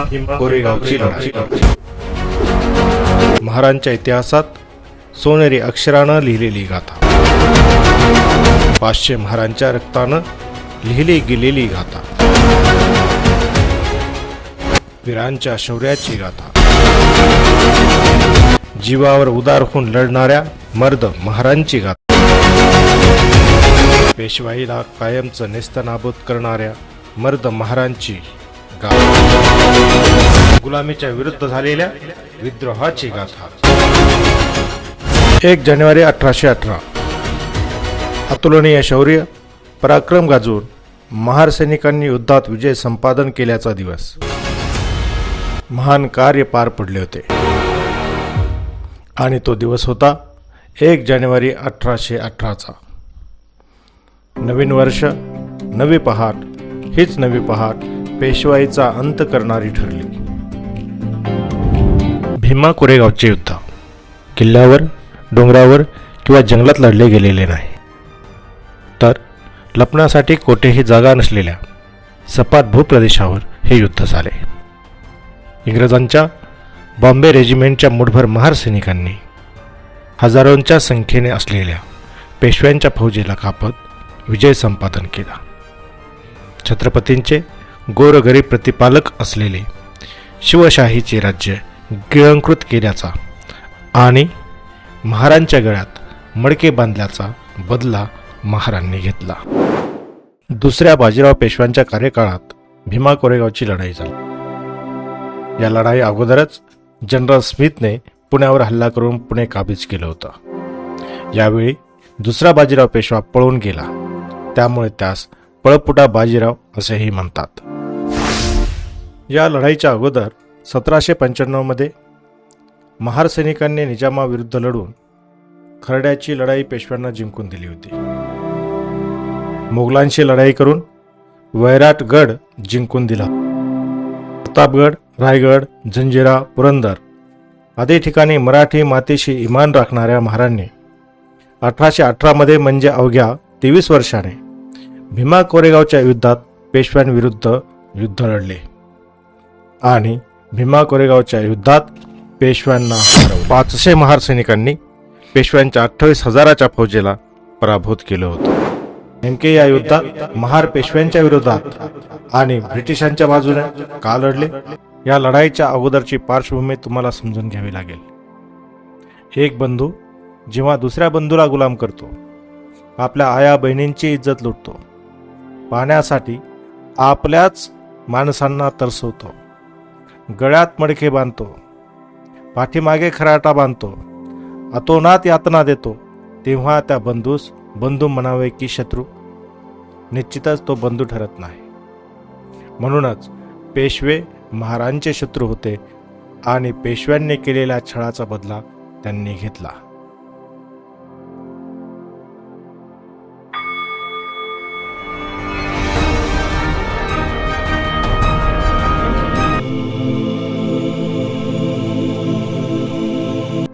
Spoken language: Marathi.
भीमा कोरेगावची लढाई महारांच्या इतिहासात सोनेरी अक्षरानं लिहिलेली गाथा. पाचशे महारांच्या रक्तानं लिहिली गेलेली गाथा. वीरांच्या शौर्याची गाथा. जीवावर उदार होऊन लढणाऱ्या मर्द महारांची गाथा. पेशवाईला कायमचं नेस्तनाबूत करणाऱ्या मर्द महारांची गाथा गुलामीच्या विरुद्ध झालेल्या विद्रोहाची गाथा. एक जानेवारी अठराशे अठरा. अतुलनीय शौर्य पराक्रम गाजून महार सैनिकांनी युद्धात विजय संपादन केल्याचा दिवस. महान कार्य पार पडले होते. आणि तो दिवस होता एक जानेवारी अठराशे अठराचा. नवीन वर्ष नवी पहाट हीच नवी पहाट. पेशवाईचा अंत करणारी ठरली. भीमा कोरेगावचे युद्ध. किल्ल्यावर डोंगरावर किंवा जंगलात लढले गेलेले नाही. तर लपण्यासाठी कोठेही जागा नसलेल्या सपाट भूप्रदेशावर हे युद्ध झाले. इंग्रजांच्या बॉम्बे रेजिमेंटच्या मुठभर महार सैनिकांनी हजारोंच्या संख्येने असलेल्या पेशव्यांच्या फौजेला कापत विजय संपादन केला. छत्रपतींचे गोरगरीब प्रतिपालक असलेले शिवशाहीचे राज्य गिळंकृत केल्याचा आणि महारांच्या गळ्यात मडके बांधल्याचा बदला महारांनी घेतला. दुसऱ्या बाजीराव पेशव्यांच्या कार्यकाळात भीमा कोरेगावची लढाई झाली. या लढाई अगोदरच जनरल स्मिथने पुण्यावर हल्ला करून पुणे काबीज केलं होतं. यावेळी दुसरा बाजीराव पेशवा पळून गेला. त्यामुळे त्यास पळपुटा बाजीराव असेही म्हणतात. या लढाईच्या अगोदर सतराशे पंच्याण्णवमध्ये महार सैनिकांनी निजामाविरुद्ध लढून खरड्याची लढाई पेशव्यांना जिंकून दिली होती. मोगलांशी लढाई करून वैराटगड जिंकून दिला. प्रतापगड रायगड जंजिरा पुरंदर आदी ठिकाणी मराठी मातेशी इमान राखणाऱ्या महारांनी अठराशे अठरामध्ये म्हणजे अवघ्या तेवीस वर्षाने भीमा कोरेगावच्या युद्धात पेशव्यांविरुद्ध युद्ध लढले. आणि भीमा कोरेगावच्या युद्धात पेशव्यांना पाचशे महार सैनिकांनी पेशव्यांच्या अठ्ठावीस हजाराच्या फौजेला पराभूत केलं होतं. नेमके या युद्धात महार पेशव्यांच्या विरोधात आणि ब्रिटिशांच्या बाजूने का लढले? या लढाईच्या अगोदरची पार्श्वभूमी तुम्हाला समजून घ्यावी लागेल. एक बंधू जेव्हा दुसऱ्या बंधूला गुलाम करतो आपल्या आया बहिणींची इज्जत लुटतो पाहण्यासाठी आपल्याच माणसांना तरसवतो. गळ्यात मडके बांधतो. पाठीमागे खराटा बांधतो. अतोनात यातना देतो. तेव्हा त्या बंधूस बंधू म्हणावे की शत्रू निश्चितच तो बंधू ठरत नाही. म्हणूनच पेशवे महारांचे शत्रू होते आणि पेशव्यांनी केलेल्या छळाचा बदला त्यांनी घेतला.